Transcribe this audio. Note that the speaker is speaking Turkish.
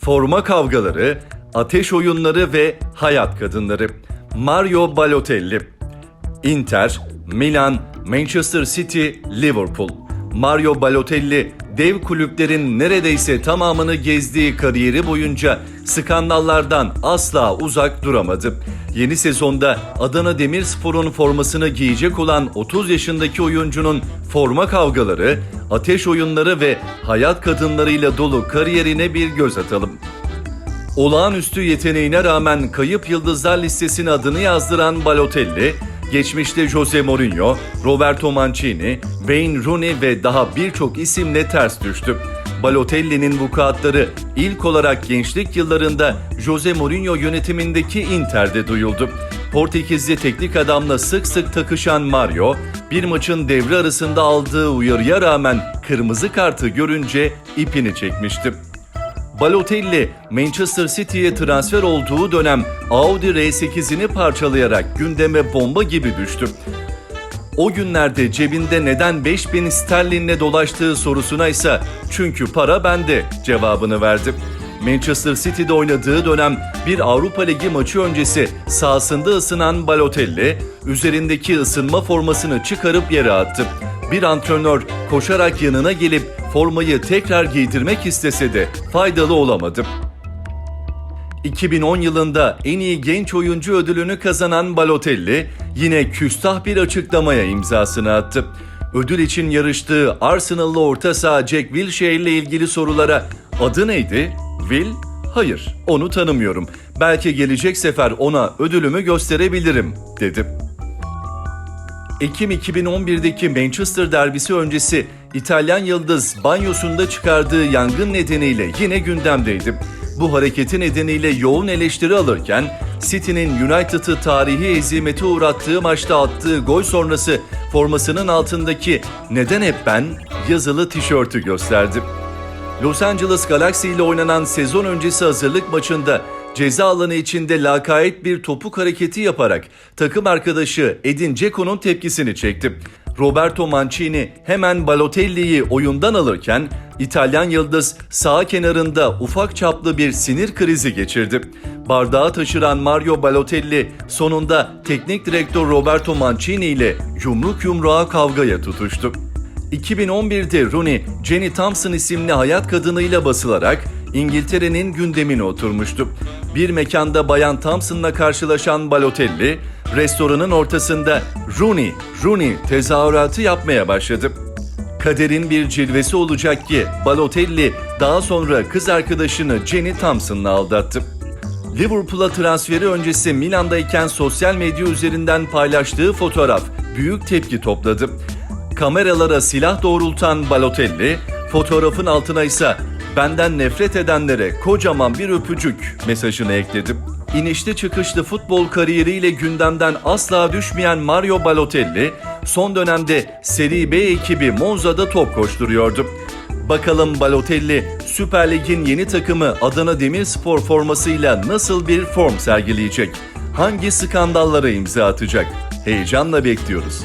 forma kavgaları, ateş oyunları ve hayat kadınları. Mario Balotelli Inter, Milan, Manchester City, Liverpool. Mario Balotelli dev kulüplerin neredeyse tamamını gezdiği kariyeri boyunca skandallardan asla uzak duramadı. Yeni sezonda Adana Demirspor'un formasını giyecek olan 30 yaşındaki oyuncunun forma kavgaları, ateş oyunları ve hayat kadınlarıyla dolu kariyerine bir göz atalım. Olağanüstü yeteneğine rağmen kayıp yıldızlar listesine adını yazdıran Balotelli, geçmişte Jose Mourinho, Roberto Mancini, Wayne Rooney ve daha birçok isimle ters düştü. Balotelli'nin vukuatları ilk olarak gençlik yıllarında Jose Mourinho yönetimindeki Inter'de duyuldu. Portekizli teknik adamla sık sık takışan Mario, bir maçın devre arasında aldığı uyarıya rağmen kırmızı kartı görünce ipini çekmişti. Balotelli, Manchester City'ye transfer olduğu dönem Audi R8'ini parçalayarak gündeme bomba gibi düştü. O günlerde cebinde neden 5000 sterlinle dolaştığı sorusuna ise çünkü para bende cevabını verdi. Manchester City'de oynadığı dönem bir Avrupa Ligi maçı öncesi sahasında ısınan Balotelli, üzerindeki ısınma formasını çıkarıp yere attı. Bir antrenör koşarak yanına gelip formayı tekrar giydirmek istese de faydalı olamadı. 2010 yılında en iyi genç oyuncu ödülünü kazanan Balotelli yine küstah bir açıklamaya imzasını attı. Ödül için yarıştığı Arsenal'lı orta saha Jack Wilshere ile ilgili sorulara adı neydi? Will? Hayır, onu tanımıyorum. Belki gelecek sefer ona ödülümü gösterebilirim, dedi. Ekim 2011'deki Manchester derbisi öncesi İtalyan yıldız banyosunda çıkardığı yangın nedeniyle yine gündemdeydi. Bu hareketi nedeniyle yoğun eleştiri alırken City'nin United'ı tarihi ezimete uğrattığı maçta attığı gol sonrası formasının altındaki "Neden hep ben?" yazılı tişörtü gösterdi. Los Angeles Galaxy ile oynanan sezon öncesi hazırlık maçında ceza alanı içinde lakayt bir topuk hareketi yaparak takım arkadaşı Edin Dzeko'nun tepkisini çekti. Roberto Mancini hemen Balotelli'yi oyundan alırken İtalyan yıldız sağ kenarında ufak çaplı bir sinir krizi geçirdi. Bardağı taşıran Mario Balotelli sonunda teknik direktör Roberto Mancini ile yumruk yumruğa kavgaya tutuştu. 2011'de Rooney, Jenny Thompson isimli hayat kadınıyla basılarak İngiltere'nin gündemine oturmuştu. Bir mekanda Bayan Thompson'la karşılaşan Balotelli, restoranın ortasında Rooney, Rooney tezahüratı yapmaya başladı. Kaderin bir cilvesi olacak ki Balotelli daha sonra kız arkadaşını Jenny Thompson'la aldattı. Liverpool'a transferi öncesi Milan'dayken sosyal medya üzerinden paylaştığı fotoğraf büyük tepki topladı. Kameralara silah doğrultan Balotelli, fotoğrafın altına ise benden nefret edenlere kocaman bir öpücük mesajını ekledi. İnişli çıkışlı futbol kariyeriyle gündemden asla düşmeyen Mario Balotelli, son dönemde Serie B ekibi Monza'da top koşturuyordu. Bakalım Balotelli Süper Lig'in yeni takımı Adana Demirspor formasıyla nasıl bir form sergileyecek? Hangi skandallara imza atacak? Heyecanla bekliyoruz.